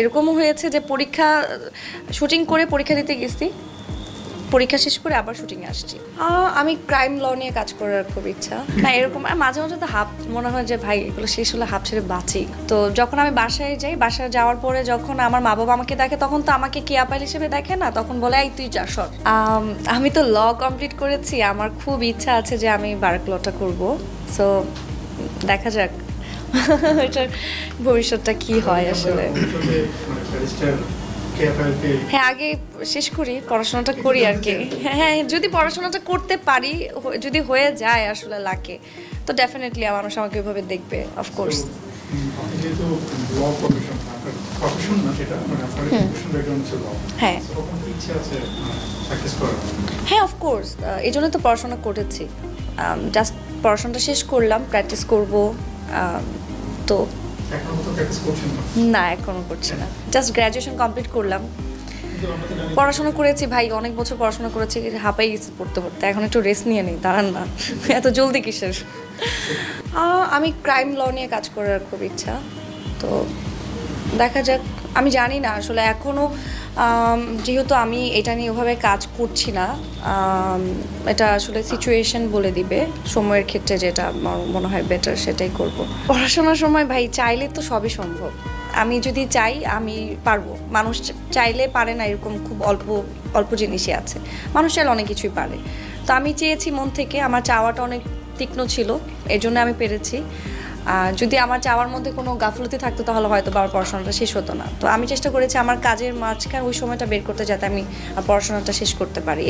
এরকমও হয়েছে যে পরীক্ষা শুটিং করে পরীক্ষা দিতে গেছি। পরীক্ষা শেষ করে আবার শুটিংয়ে আসছি। আমি ক্রাইম ল নিয়ে কাজ করার খুব ইচ্ছা। না এরকম আর মাঝে মাঝে তো হাফ মনে হয় যে ভাই এগুলো শেষ হলে হাফ ছেড়ে বাঁচি। তো যখন আমি বাসায় যাই বাসায় যাওয়ার পরে যখন আমার মা বাবা আমাকে দেখে তখন তো আমাকে কেয়া পাইল হিসেবে দেখে না? তখন বলে এই তুই যা সর। আমি তো ল কমপ্লিট করেছি। আমার খুব ইচ্ছা আছে যে আমি বারাক লটা করব। সো দেখা যাক। এটার ভবিষ্যৎটা কি হয় আসলে? মানে হ্যাঁ আগে শেষ করি পড়াশোনাটা করি আর কি। হ্যাঁ হ্যাঁ যদি পড়াশোনাটা করতে পারি যদি হয়ে যায় আসলে লাকে তো ডেফিনেটলি মানুষ আমাকে ওইভাবে দেখবে অফকোর্স মানে হ্যাঁ। করার? হ্যাঁ অফকোর্স এই জন্য তো পড়াশোনা করেছি। জাস্ট পড়াশোনাটা শেষ করলাম প্র্যাকটিস করব। তো না এখনও করছি না। জাস্ট গ্র্যাজুয়েশন কমপ্লিট করলাম। পড়াশোনা করেছি ভাই, অনেক বছর পড়াশোনা করেছি, হাঁপাই গেছি পড়তে পড়তে। এখন একটু রেস্ট নিয়ে নিই, দাঁড়ান না। এত জলদি কিসের? আমি ক্রাইম ল নিয়ে কাজ করার খুব ইচ্ছা, তো দেখা যাক, আমি জানি না আসলে এখনও যেহেতু আমি এটা নিয়ে ওভাবে কাজ করছি না এটা আসলে সিচুয়েশন বলে দিবে, সময়ের ক্ষেত্রে যেটা আমার মনে হয় বেটার সেটাই করব। পড়াশোনার সময় ভাই চাইলে তো সবই সম্ভব। আমি যদি চাই, আমি পারব। মানুষ চাইলে পারে না এরকম খুব অল্প অল্প জিনিসই আছে। মানুষ চাইলে অনেক কিছুই পারে। তো আমি চেয়েছি মন থেকে, আমার চাওয়াটা অনেক তীক্ষ্ণ ছিল এই জন্য আমি পেরেছি। যদি আমার চাওয়ার মধ্যে কোনো গাফলতি থাকতো, তাহলে হয়তো বা আমার পড়াশোনাটা শেষ হতো না। তো আমি চেষ্টা করেছি আমার কাজের মাঝখানে ওই সময়টা বের করতে যাতে আমি পড়াশোনাটা শেষ করতে পারি।